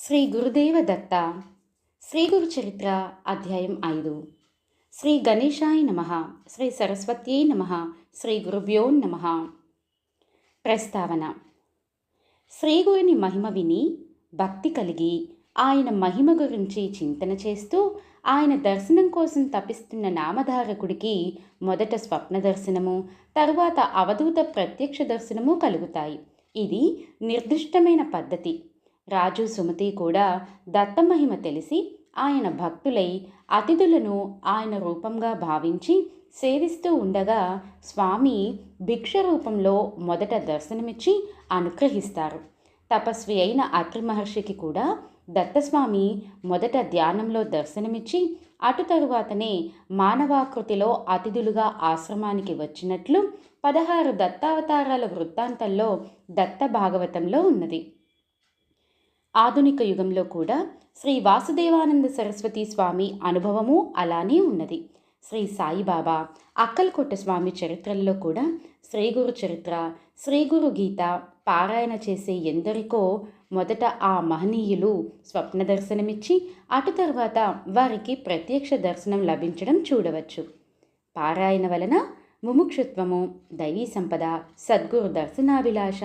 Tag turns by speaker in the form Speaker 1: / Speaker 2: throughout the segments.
Speaker 1: శ్రీ గురుదేవ దత్త శ్రీ గురు చరిత్ర అధ్యాయం ఐదు. శ్రీ గణేశాయ నమ శ్రీ సరస్వత్యై నమ శ్రీ గురుభ్యో నమ. ప్రస్తావన. శ్రీ గురుని మహిమ విని భక్తి కలిగి ఆయన మహిమ గురించి చింతన చేస్తూ ఆయన దర్శనం కోసం తపిస్తున్న నామధారకుడికి మొదట స్వప్న దర్శనము తరువాత అవధూత ప్రత్యక్ష దర్శనము కలుగుతాయి. ఇది నిర్దిష్టమైన పద్ధతి. రాజు సుమతి కూడా దత్తమహిమ తెలిసి ఆయన భక్తులై అతిథులను ఆయన రూపంగా భావించి సేవిస్తూ ఉండగా స్వామి భిక్ష రూపంలో మొదట దర్శనమిచ్చి అనుగ్రహిస్తారు. తపస్వి అయిన అత్రి మహర్షికి కూడా దత్తస్వామి మొదట ధ్యానంలో దర్శనమిచ్చి అటు తరువాతనే మానవాకృతిలో అతిథులుగా ఆశ్రమానికి వచ్చినట్లు పదహారు దత్తావతారాల వృత్తాంతంలో దత్త భాగవతంలో ఉన్నది. ఆధునిక యుగంలో కూడా శ్రీ వాసుదేవానంద సరస్వతి స్వామి అనుభవము అలానే ఉన్నది. శ్రీ సాయిబాబా అక్కల్కొట్ట స్వామి చరిత్రల్లో కూడా శ్రీగురు చరిత్ర శ్రీగురు గీత పారాయణ చేసే ఎందరికో మొదట ఆ మహనీయులు స్వప్న దర్శనమిచ్చి అటు తర్వాత వారికి ప్రత్యక్ష దర్శనం లభించడం చూడవచ్చు. పారాయణ వలన ముముక్షుత్వము దైవీ సంపద సద్గురు దర్శనాభిలాష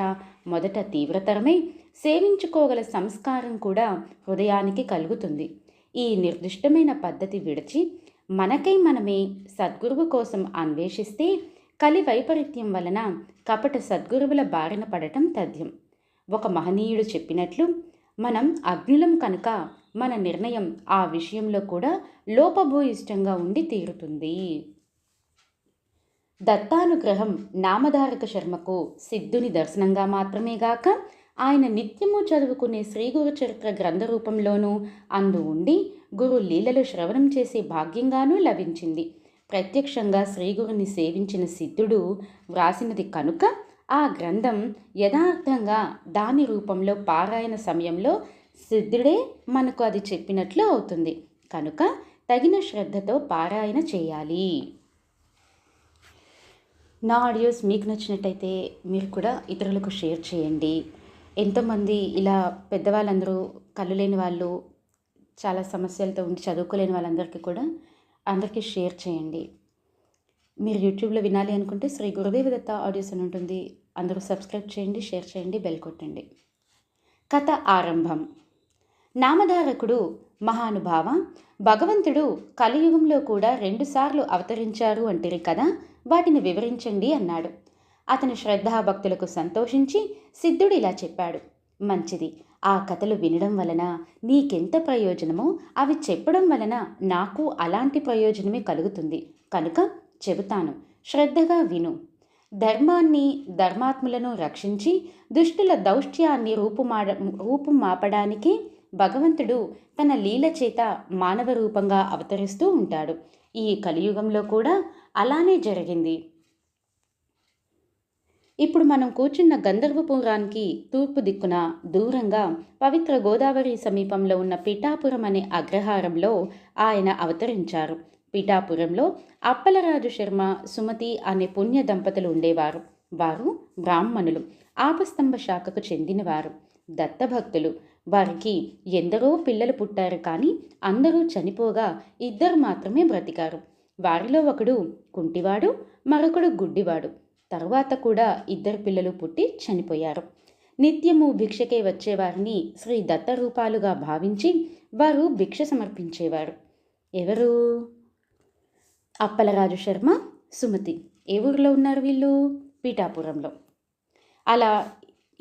Speaker 1: మొదట తీవ్రతరమై సేవించుకోగల సంస్కారం కూడా హృదయానికి కలుగుతుంది. ఈ నిర్దిష్టమైన పద్ధతి విడిచి మనకై మనమే సద్గురువు కోసం అన్వేషిస్తే కలి వైపరీత్యం వలన కపట సద్గురువుల బారిన పడటం తథ్యం. ఒక మహనీయుడు చెప్పినట్లు మనం అగ్నులం కనుక మన నిర్ణయం ఆ విషయంలో కూడా లోపభూయిష్టంగా ఉండి తీరుతుంది. దత్తానుగ్రహం నామధారక శర్మకు సిద్ధుని దర్శనంగా మాత్రమే గాక ఆయన నిత్యము చదువుకునే శ్రీగురు చరిత్ర గ్రంథ రూపంలోనూ అందు ఉండి గురు లీలలు శ్రవణం చేసే భాగ్యంగానూ లభించింది. ప్రత్యక్షంగా శ్రీగురుని సేవించిన సిద్ధుడు వ్రాసినది కనుక ఆ గ్రంథం యథార్థంగా దాని రూపంలో పారాయణ సమయంలో సిద్ధుడే మనకు అది చెప్పినట్లు అవుతుంది. కనుక తగిన శ్రద్ధతో పారాయణ చేయాలి. నా ఆడియోస్ మీకు నచ్చినట్టయితే మీరు కూడా ఇతరులకు షేర్ చేయండి. ఎంతోమంది ఇలా పెద్దవాళ్ళందరూ కళ్ళు లేని వాళ్ళు చాలా సమస్యలతో ఉండి చదువుకోలేని వాళ్ళందరికీ కూడా అందరికీ షేర్ చేయండి. మీరు యూట్యూబ్లో వినాలి అనుకుంటే శ్రీ గురుదేవ దత్త ఆడియోస్ అని ఉంటుంది. అందరూ సబ్స్క్రైబ్ చేయండి షేర్ చేయండి బెల్ కొట్టండి. కథ ఆరంభం. నామధారకుడు మహానుభావ భగవంతుడు కలియుగంలో కూడా రెండుసార్లు అవతరించారు అంటారు కదా వాటిని వివరించండి అన్నాడు. అతని శ్రద్ధాభక్తులకు సంతోషించి సిద్ధుడు ఇలా చెప్పాడు. మంచిది. ఆ కథలు వినడం వలన నీకెంత ప్రయోజనమో అవి చెప్పడం వలన నాకు అలాంటి ప్రయోజనమే కలుగుతుంది. కనుక చెబుతాను. శ్రద్ధగా విను. ధర్మాన్ని ధర్మాత్ములను రక్షించి దుష్టుల దౌష్ట్యాన్ని రూపుమాడ రూపుమాపడానికి భగవంతుడు తన లీల చేత మానవ రూపంగా అవతరిస్తూ ఉంటాడు. ఈ కలియుగంలో కూడా అలానే జరిగింది. ఇప్పుడు మనం కూర్చున్న గంధర్వపురానికి తూర్పు దిక్కున దూరంగా పవిత్ర గోదావరి సమీపంలో ఉన్న పిఠాపురం అనే అగ్రహారంలో ఆయన అవతరించారు. పిఠాపురంలో అప్పలరాజు శర్మ సుమతి అనే పుణ్య దంపతులు ఉండేవారు. వారు బ్రాహ్మణులు. ఆపస్తంభ శాఖకు చెందినవారు. దత్తభక్తులు. వారికి ఎందరో పిల్లలు పుట్టారు కానీ అందరూ చనిపోగా ఇద్దరు మాత్రమే బ్రతికారు. వారిలో ఒకడు కుంటివాడు మరొకడు గుడ్డివాడు. తర్వాత కూడా ఇద్దరు పిల్లలు పుట్టి చనిపోయారు. నిత్యము భిక్షకే వచ్చేవారిని శ్రీ దత్త రూపాలుగా భావించి వారు భిక్ష సమర్పించేవారు. ఎవరు? అప్పలరాజు శర్మ సుమతి. ఏ ఊరిలో ఉన్నారు వీళ్ళు? పీఠాపురంలో. అలా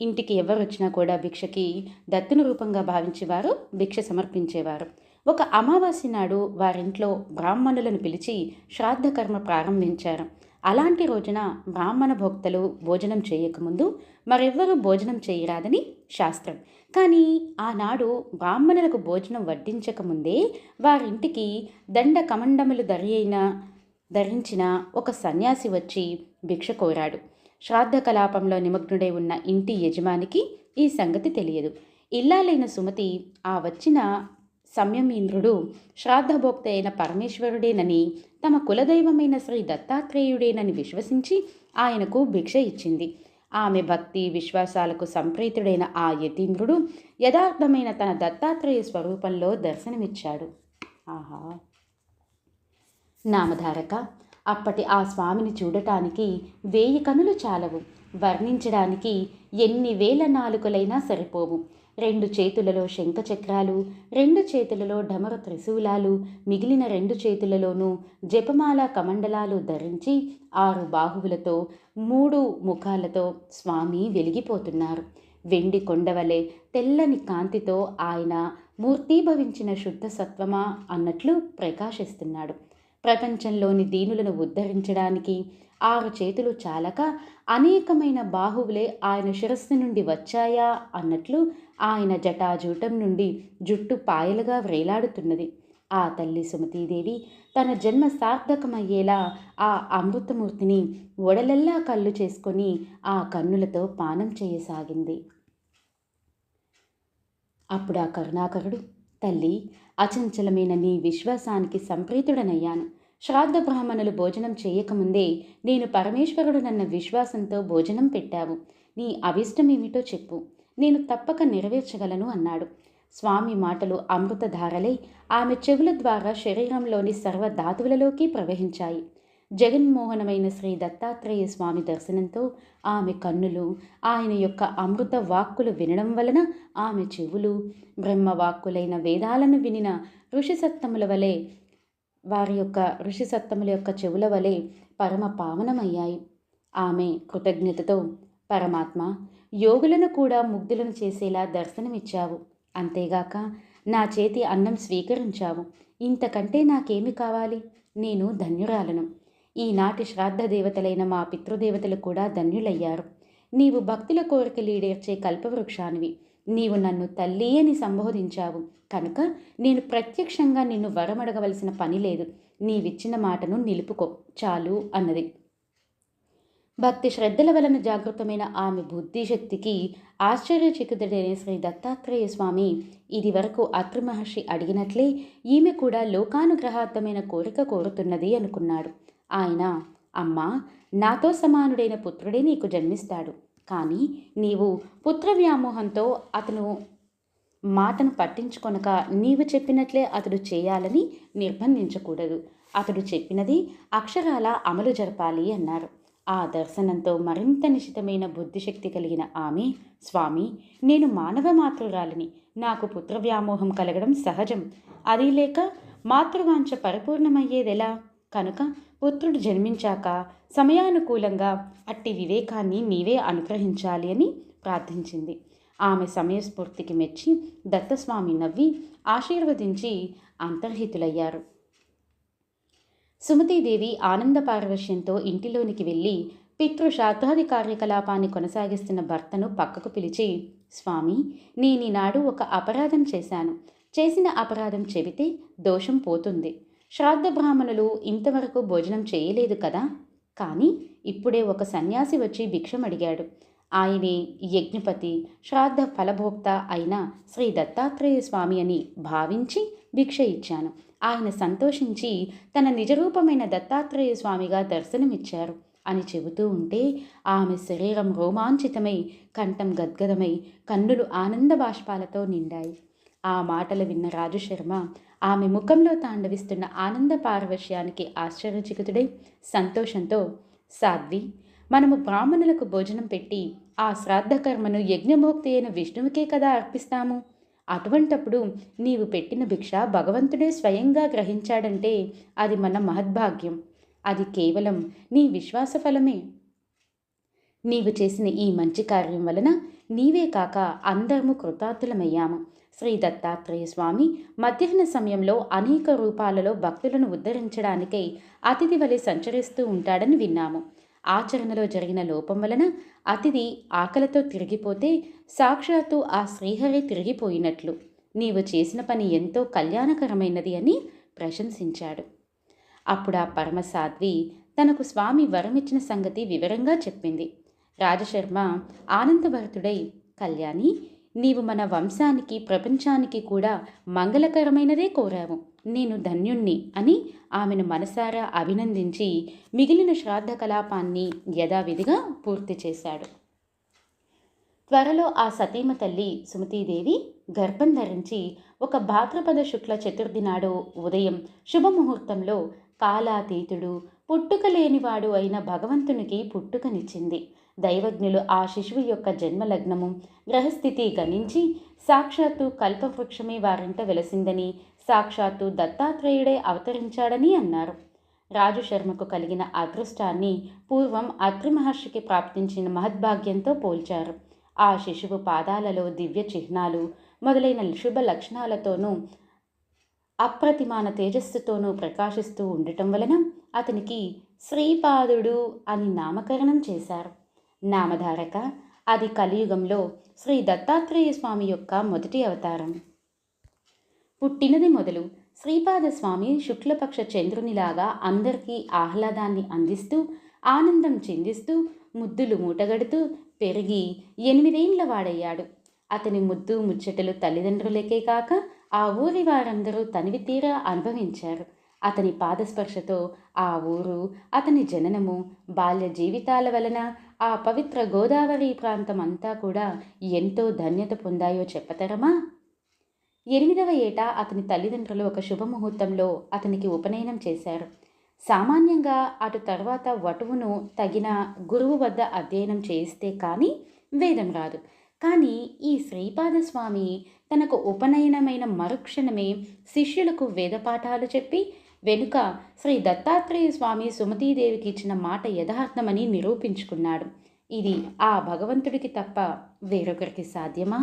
Speaker 1: ఇంటికి ఎవరు వచ్చినా కూడా భిక్షకి దత్తుని రూపంగా భావించేవారు భిక్ష సమర్పించేవారు. ఒక అమావాస్య నాడు వారింట్లో బ్రాహ్మణులను పిలిచి శ్రాద్ధకర్మ ప్రారంభించారు. అలాంటి రోజున బ్రాహ్మణ భోక్తలు భోజనం చేయకముందు మరెవ్వరూ భోజనం చేయరాదని శాస్త్రం. కానీ ఆనాడు బ్రాహ్మణులకు భోజనం వడ్డించకముందే వారింటికి దండ కమండములు ధరియైన ధరించిన ఒక సన్యాసి వచ్చి భిక్ష కోరాడు. శ్రాద్ధ కలాపంలో నిమగ్నుడై ఉన్న ఇంటి యజమానికి ఈ సంగతి తెలియదు. ఇల్లాలైన సుమతి ఆ వచ్చిన సంయమీంద్రుడు శ్రాద్ధభోక్త అయిన పరమేశ్వరుడేనని తమ కులదైవమైన శ్రీ దత్తాత్రేయుడేనని విశ్వసించి ఆయనకు భిక్ష ఇచ్చింది. ఆమె భక్తి విశ్వాసాలకు సంప్రీతుడైన ఆ యతీంద్రుడు యథార్థమైన తన దత్తాత్రేయ స్వరూపంలో దర్శనమిచ్చాడు. ఆహా! నామధారక అప్పటి ఆ స్వామిని చూడటానికి వేయి కనులు చాలవు. వర్ణించడానికి ఎన్ని వేల నాలుకలైనా సరిపోవు. రెండు చేతులలో శంఖచక్రాలు రెండు చేతులలో ఢమర త్రిశూలాలు మిగిలిన రెండు చేతులలోనూ జపమాల కమండలాలు ధరించి ఆరు బాహువులతో మూడు ముఖాలతో స్వామి వెలిగిపోతున్నారు. వెండి కొండవలే తెల్లని కాంతితో ఆయన మూర్తీభవించిన శుద్ధ సత్వమా అన్నట్లు ప్రకాశిస్తున్నాడు. ప్రపంచంలోని దీనులను ఉద్ధరించడానికి ఆరు చేతులు చాలక అనేకమైన బాహువులే ఆయన శిరస్సు నుండి వచ్చాయా అన్నట్లు ఆయన జటాజూటం నుండి జుట్టు పాయలుగా వ్రేలాడుతున్నది. ఆ తల్లి సుమతీదేవి తన జన్మ సార్థకమయ్యేలా ఆ అమృతమూర్తిని ఒడలెల్లా కళ్ళు చేసుకొని ఆ కన్నులతో పానం చేయసాగింది. అప్పుడు ఆ కరుణాకరుడు తల్లి అచంచలమైన నీ విశ్వాసానికి సంప్రీతుడనయ్యాను. శ్రాద్ధ బ్రాహ్మణులు భోజనం చేయకముందే నేను పరమేశ్వరుడు నన్న విశ్వాసంతో భోజనం పెట్టావు. నీ అవిష్టమేమిటో చెప్పు. నేను తప్పక నెరవేర్చగలను అన్నాడు. స్వామి మాటలు అమృతధారలై ఆమె చెవుల ద్వారా శరీరంలోని సర్వ ధాతువులలోకి ప్రవహించాయి. జగన్మోహనమైన శ్రీ దత్తాత్రేయ స్వామి దర్శనంతో ఆమె కన్నులు ఆయన యొక్క అమృత వాక్కులు వినడం వలన ఆమె చెవులు బ్రహ్మవాక్కులైన వేదాలను వినిన ఋషిసత్తముల వలె వారి యొక్క ఋషిసత్తముల యొక్క చెవుల వలె పరమ పావనమయ్యాయి. ఆమె కృతజ్ఞతతో పరమాత్మ యోగులను కూడా ముగ్ధులను చేసేలా దర్శనమిచ్చావు. అంతేగాక నా చేతి అన్నం స్వీకరించావు. ఇంతకంటే నాకేమి కావాలి? నేను ధన్యురాలను. ఈనాటి శ్రాద్ధ దేవతలైన మా పితృదేవతలు కూడా ధన్యులయ్యారు. నీవు భక్తుల కోరికలు ఈడేర్చే కల్పవృక్షానివి. నీవు నన్ను తల్లి అని సంబోధించావు. కనుక నేను ప్రత్యక్షంగా నిన్ను వరమడగవలసిన పని లేదు. నీవిచ్చిన మాటను నిలుపుకో. చాలు అన్నది. భక్తి శ్రద్ధల వలన జాగృతమైన ఆమె బుద్ధిశక్తికి ఆశ్చర్యచకితుడైన శ్రీ దత్తాత్రేయ స్వామి ఇది వరకు అత్రి మహర్షి అడిగినట్లే ఈమె కూడా లోకానుగ్రహార్థమైన కోరిక కోరుతున్నది అనుకున్నాడు. ఆయన అమ్మా నాతో సమానుడైన పుత్రుడే నీకు జన్మిస్తాడు. కానీ నీవు పుత్ర వ్యామోహంతో అతను మాటను పట్టించుకొనక నీవు చెప్పినట్లే అతడు చేయాలని నిర్బంధించకూడదు. అతడు చెప్పినది అక్షరాల అమలు జరపాలి అన్నారు. ఆ దర్శనంతో మరింత నిశితమైన బుద్ధిశక్తి కలిగిన ఆమె స్వామి నేను మానవ మాతృరాలిని. నాకు పుత్ర వ్యామోహం కలగడం సహజం. అది లేక మాతృవాంఛ పరిపూర్ణమయ్యేదెలా? కనుక పుత్రుడు జన్మించాక సమయానుకూలంగా అట్టి వివేకాన్ని నీవే అనుగ్రహించాలి అని ప్రార్థించింది. ఆమె సమయస్ఫూర్తికి మెచ్చి దత్తస్వామి నవ్వి ఆశీర్వదించి అంతర్హితులయ్యారు. సుమతీదేవి ఆనంద పారవశ్యంతో ఇంటిలోనికి వెళ్ళి పితృ శ్రాద్ధాది కార్యకలాపాన్ని కొనసాగిస్తున్న భర్తను పక్కకు పిలిచి స్వామి నేనీనాడు ఒక అపరాధం చేశాను. చేసిన అపరాధం చెబితే దోషం పోతుంది. శ్రాద్ధ బ్రాహ్మణులు ఇంతవరకు భోజనం చేయలేదు కదా? కానీ ఇప్పుడే ఒక సన్యాసి వచ్చి భిక్షం అడిగాడు. ఆయనే యజ్ఞపతి శ్రాద్ధ ఫలభోక్త అయిన శ్రీ దత్తాత్రేయ స్వామి అని భావించి భిక్ష ఇచ్చాను. ఆయన సంతోషించి తన నిజరూపమైన దత్తాత్రేయ స్వామిగా దర్శనమిచ్చారు అని చెబుతూ ఉంటే ఆమె శరీరం రోమాంచితమై కంఠం గద్గదమై కన్నులు ఆనంద బాష్పాలతో నిండాయి. ఆ మాటలు విన్న రాజు శర్మ ఆమె ముఖంలో తాండవిస్తున్న ఆనంద పారవశ్యానికి ఆశ్చర్యచికితుడై సంతోషంతో సాధ్వి మనము బ్రాహ్మణులకు భోజనం పెట్టి ఆ శ్రాద్ధ కర్మను యజ్ఞభోక్తి అయిన విష్ణువుకే కదా అర్పిస్తాము. అటువంటప్పుడు నీవు పెట్టిన భిక్ష భగవంతుడే స్వయంగా గ్రహించాడంటే అది మన మహద్భాగ్యం. అది కేవలం నీ విశ్వాస ఫలమే. నీవు చేసిన ఈ మంచి కార్యం వలన నీవే కాక అందరము కృతార్థులమయ్యాము. శ్రీ దత్తాత్రేయ స్వామి మధ్యాహ్న సమయంలో అనేక రూపాలలో భక్తులను ఉద్ధరించడానికై అతిథి వలె సంచరిస్తూ ఉంటాడని విన్నాము. ఆచరణలో జరిగిన లోపం వలన అతిథి ఆకలితో తిరిగిపోతే సాక్షాత్తు ఆ శ్రీహరి తిరిగిపోయినట్లు. నీవు చేసిన పని ఎంతో కళ్యాణకరమైనది అని ప్రశంసించాడు. అప్పుడు ఆ పరమసాధ్వి తనకు స్వామి వరమిచ్చిన సంగతి వివరంగా చెప్పింది. రాజశర్మ ఆనందభరతుడై కళ్యాణి నీవు మన వంశానికి ప్రపంచానికి కూడా మంగళకరమైనదే కోరావు. నేను ధన్యుణ్ణి అని ఆమెను మనసారా అభినందించి మిగిలిన శ్రాద్ధ కలాపాన్ని యథావిధిగా పూర్తి చేశాడు. త్వరలో ఆ సతీమ తల్లి సుమతీదేవి గర్భం ధరించి ఒక భాద్రపద శుక్ల చతుర్థి నాడు ఉదయం శుభముహూర్తంలో కాలాతీతుడు పుట్టుక లేనివాడు అయిన భగవంతునికి పుట్టుకనిచ్చింది. దైవజ్ఞులు ఆ శిశువు యొక్క జన్మలగ్నము గ్రహస్థితి గణించి సాక్షాత్తు కల్పవృక్షమే వారింట వెలసిందని సాక్షాత్తు దత్తాత్రేయుడే అవతరించాడని అన్నారు. రాజు శర్మకు కలిగిన అదృష్టాన్ని పూర్వం అత్రి మహర్షికి ప్రాప్తించిన మహద్భాగ్యంతో పోల్చారు. ఆ శిశువు పాదాలలో దివ్య చిహ్నాలు మొదలైన శుభ లక్షణాలతోనూ అప్రతిమాన తేజస్సుతోనూ ప్రకాశిస్తూ ఉండటం వలన అతనికి శ్రీపాదుడు అని నామకరణం చేశారు. నామధారక అది కలియుగంలో శ్రీ దత్తాత్రేయ స్వామి యొక్క మొదటి అవతారం. పుట్టినది మొదలు శ్రీపాద స్వామి శుక్లపక్ష చంద్రునిలాగా అందరికీ ఆహ్లాదాన్ని అందిస్తూ ఆనందం చెందిస్తూ ముద్దులు మూటగడుతూ పెరిగి ఎనిమిదేండ్ల వాడయ్యాడు. అతని ముద్దు ముచ్చటలు తల్లిదండ్రులకే కాక ఆ ఊరి వారందరూ తనివి తీరా అనుభవించారు. అతని పాదస్పర్శతో ఆ ఊరు అతని జననము బాల్య జీవితాల వలన ఆ పవిత్ర గోదావరి ప్రాంతం అంతా కూడా ఎంతో ధన్యత పొందాయో చెప్పతరమా? ఎనిమిదవ ఏట అతని తల్లిదండ్రులు ఒక శుభముహూర్తంలో అతనికి ఉపనయనం చేశారు. సామాన్యంగా అటు తర్వాత వటువును తగిన గురువు వద్ద అధ్యయనం చేయిస్తే కానీ వేదం రాదు. కానీ ఈ శ్రీపాద స్వామి తనకు ఉపనయనమైన మరుక్షణమే శిష్యులకు వేదపాఠాలు చెప్పి వెనుక శ్రీ దత్తాత్రేయ స్వామి సుమతీదేవికి ఇచ్చిన మాట యథార్థమని నిరూపించుకున్నాడు. ఇది ఆ భగవంతుడికి తప్ప వేరొకరికి సాధ్యమా?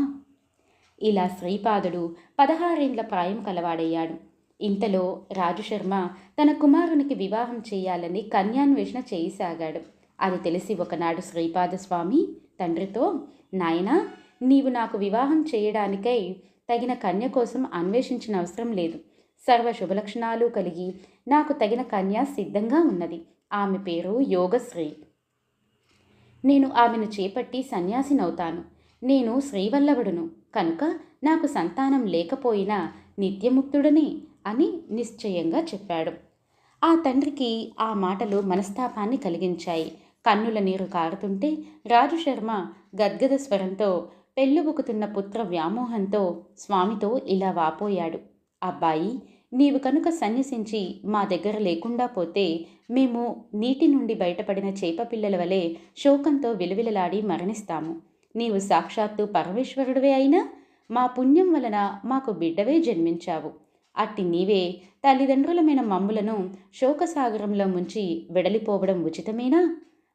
Speaker 1: ఇలా శ్రీపాదుడు పదహారేండ్ల ప్రాయం కలవాడయ్యాడు. ఇంతలో రాజుశర్మ తన కుమారునికి వివాహం చేయాలని కన్యాన్వేషణ చేయసాగాడు. అది తెలిసి ఒకనాడు శ్రీపాద స్వామి తండ్రితో నాయనా నీవు నాకు వివాహం చేయడానికై తగిన కన్య కోసం అన్వేషించిన అవసరం లేదు. సర్వ శుభలక్షణాలు కలిగి నాకు తగిన కన్య సిద్ధంగా ఉన్నది. ఆమె పేరు యోగశ్రీ. నేను ఆమెను చేపట్టి సన్యాసినవుతాను. నేను శ్రీవల్లభుడును. కనుక నాకు సంతానం లేకపోయినా నిత్యముక్తుడనే అని నిశ్చయంగా చెప్పాడు. ఆ తండ్రికి ఆ మాటలు మనస్తాపాన్ని కలిగించాయి. కన్నుల నీరు కారుతుంటే రాజు శర్మ గద్గద స్వరంతో పెళ్ళుబుకుతున్న పుత్ర వ్యామోహంతో స్వామితో ఇలా వాపోయాడు. అబ్బాయి నీవు కనుక సన్యసించి మా దగ్గర లేకుండా పోతే మేము నీటి నుండి బయటపడిన చేప పిల్లల వలె శోకంతో విలువిలలాడి మరణిస్తాము. నీవు సాక్షాత్తు పరమేశ్వరుడివే అయినా మా పుణ్యం వలన మాకు బిడ్డవే జన్మించావు. అట్టి నీవే తల్లిదండ్రులమైన మమ్ములను శోకసాగరంలో ముంచి వెడలిపోవడం ఉచితమేనా?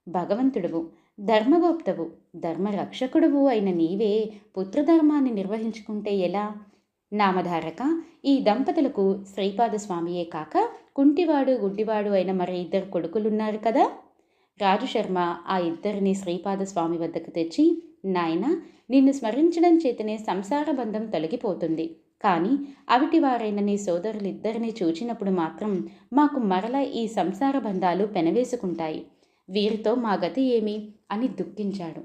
Speaker 1: భగవంతుడువు ధర్మగోప్తవు ధర్మరక్షకుడువు అయిన నీవే పుత్రధర్మాన్ని నిర్వహించుకుంటే ఎలా? నామధారక ఈ దంపతులకు శ్రీపాద స్వామియే కాక కుంటివాడు గుడ్డివాడు అయిన మరి ఇద్దరు కొడుకులున్నారు కదా? రాజుశర్మ ఆ ఇద్దరిని శ్రీపాద స్వామి వద్దకు తెచ్చి నాయన నిన్ను స్మరించడం చేతనే సంసార బంధం తొలగిపోతుంది. కానీ అవిటి వారైన నీ సోదరులిద్దరిని చూచినప్పుడు మాత్రం మాకు మరల ఈ సంసార బంధాలు పెనవేసుకుంటాయి. వీరితో మా గతి ఏమి? అని దుఃఖించాడు.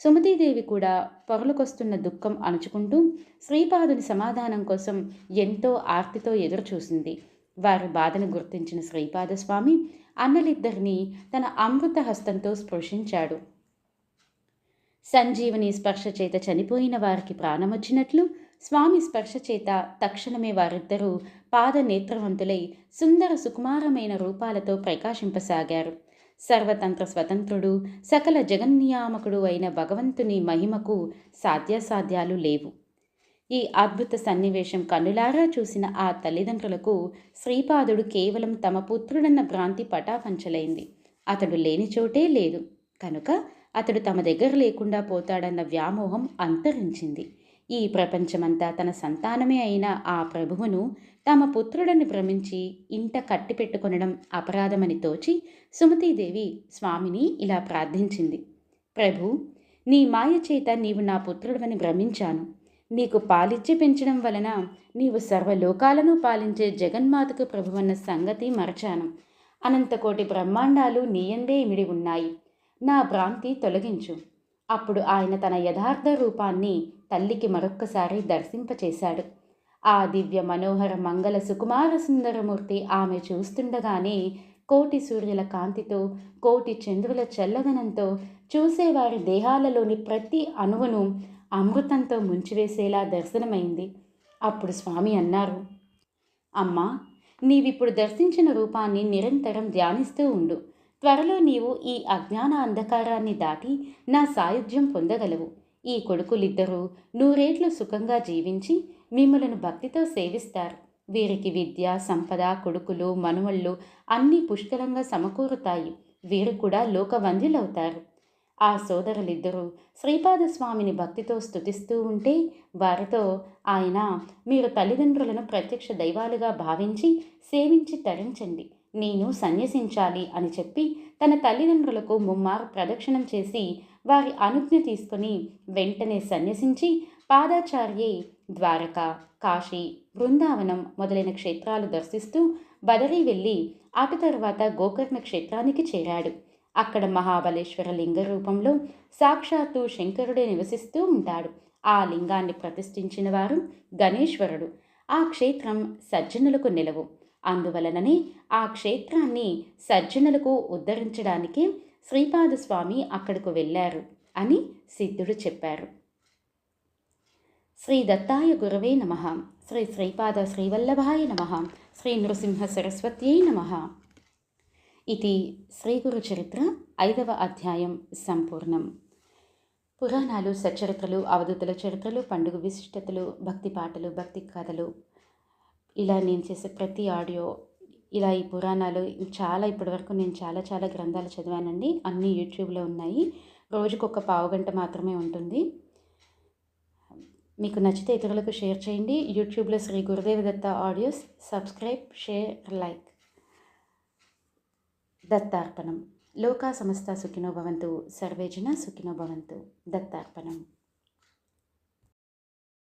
Speaker 1: సుమతీదేవి కూడా పొరలకొస్తున్న దుఃఖం అణుచుకుంటూ శ్రీపాదుని సమాధానం కోసం ఎంతో ఆర్తితో ఎదురుచూసింది. వారి బాధను గుర్తించిన శ్రీపాదస్వామి అన్నలిద్దరినీ తన అమృత హస్తంతో స్పృశించాడు. సంజీవని స్పర్శ చేత చనిపోయిన వారికి ప్రాణమొచ్చినట్లు స్వామి స్పర్శ చేత తక్షణమే వారిద్దరూ పాద నేత్రవంతులై సుందర సుకుమారమైన రూపాలతో ప్రకాశింపసాగారు. సర్వతంత్ర స్వతంత్రుడు సకల జగన్నియామకుడు అయిన భగవంతుని మహిమకు సాధ్యాసాధ్యాలు లేవు. ఈ అద్భుత సన్నివేశం కన్నులారా చూసిన ఆ తల్లిదండ్రులకు శ్రీపాదుడు కేవలం తమ పుత్రుడన్న భ్రాంతి పటాపంచలైంది. అతడు లేని చోటే లేదు. కనుక అతడు తమ దగ్గర లేకుండా పోతాడన్న వ్యామోహం అంతరించింది. ఈ ప్రపంచమంతా తన సంతానమే అయిన ఆ ప్రభువును తమ పుత్రుడని భ్రమించి ఇంట కట్టిపెట్టుకొనడం అపరాధమని తోచి సుమతీదేవి స్వామిని ఇలా ప్రార్థించింది. ప్రభు నీ మాయ చేత నీవు నా పుత్రుడవని భ్రమించాను. నీకు పాలిచ్చి పెంచడం వలన నీవు సర్వలోకాలను పాలించే జగన్మాతకు ప్రభువన్న సంగతి మరచాను. అనంతకోటి బ్రహ్మాండాలు నీయందే ఇమిడి ఉన్నాయి. నా భ్రాంతి తొలగించు. అప్పుడు ఆయన తన యథార్థ రూపాన్ని తల్లికి మరొక్కసారి దర్శింపచేశాడు. ఆ దివ్య మనోహర మంగళ సుకుమార సుందరమూర్తి ఆమె చూస్తుండగానే కోటి సూర్యుల కాంతితో కోటి చంద్రుల చల్లదనంతో చూసేవారి దేహాలలోని ప్రతి అణువును అమృతంతో ముంచివేసేలా దర్శనమైంది. అప్పుడు స్వామి అన్నారు అమ్మా నీవిప్పుడు దర్శించిన రూపాన్ని నిరంతరం ధ్యానిస్తూ ఉండు. త్వరలో నీవు ఈ అజ్ఞాన అంధకారాన్ని దాటి నా సాయుధ్యం పొందగలవు. ఈ కొడుకులిద్దరూ నూరేళ్ళు సుఖంగా జీవించి మిమ్మలను భక్తితో సేవిస్తారు. వీరికి విద్య సంపద కొడుకులు మనుమళ్ళు అన్నీ పుష్కలంగా సమకూరుతాయి. వీరు కూడా లోకవంధ్యులవుతారు ఆ సోదరులిద్దరూ శ్రీపాదస్వామిని భక్తితో స్తుతిస్తూ ఉంటే వారితో ఆయన మీరు తల్లిదండ్రులను ప్రత్యక్ష దైవాలుగా భావించి సేవించి తరించండి. నేను సన్యసించాలి అని చెప్పి తన తల్లిదండ్రులకు ముమ్మారు ప్రదక్షిణం చేసి వారి అనుజ్ఞ తీసుకుని వెంటనే సన్యసించి పాదాచార్యే ద్వారక కాశీ బృందావనం మొదలైన క్షేత్రాలు దర్శిస్తూ బదరి వెళ్ళి అటు తర్వాత గోకర్ణ క్షేత్రానికి చేరాడు. అక్కడ మహాబలేశ్వర లింగ రూపంలో సాక్షాత్తు శంకరుడే నివసిస్తూ ఉంటాడు. ఆ లింగాన్ని ప్రతిష్ఠించిన వారు గణేశ్వరుడు. ఆ క్షేత్రం సజ్జనులకు నిలవు. అందువలననే ఆ క్షేత్రాన్ని సజ్జనులకు ఉద్ధరించడానికి శ్రీపాదస్వామి అక్కడకు వెళ్ళారు అని సిద్ధుడు చెప్పారు. శ్రీ దత్తాయ గురవే నమ. శ్రీ శ్రీపాద శ్రీవల్లభాయ నమ. శ్రీ నృసింహ సరస్వత్యై నమ. ఇది శ్రీగురు చరిత్ర ఐదవ అధ్యాయం సంపూర్ణం. పురాణాలు సచరిత్రలు అవధూతుల చరిత్రలు పండుగ విశిష్టతలు భక్తి పాటలు భక్తి కథలు ఇలా నేను చేసే ప్రతి ఆడియో ఇలా ఈ పురాణాలు చాలా ఇప్పటివరకు నేను చాలా చాలా గ్రంథాలు చదివానండి. అన్నీ యూట్యూబ్లో ఉన్నాయి. రోజుకు ఒక పావుగంట మాత్రమే ఉంటుంది. మీకు నచ్చితే ఇతరులకు షేర్ చేయండి. యూట్యూబ్లో Sri Gurudeva Datta audios. Subscribe share like. దత్తార్పణం. లోకా సమస్త సుఖినో భవంతు. సర్వేజన సుఖినో భవంతు. దత్తార్పణం.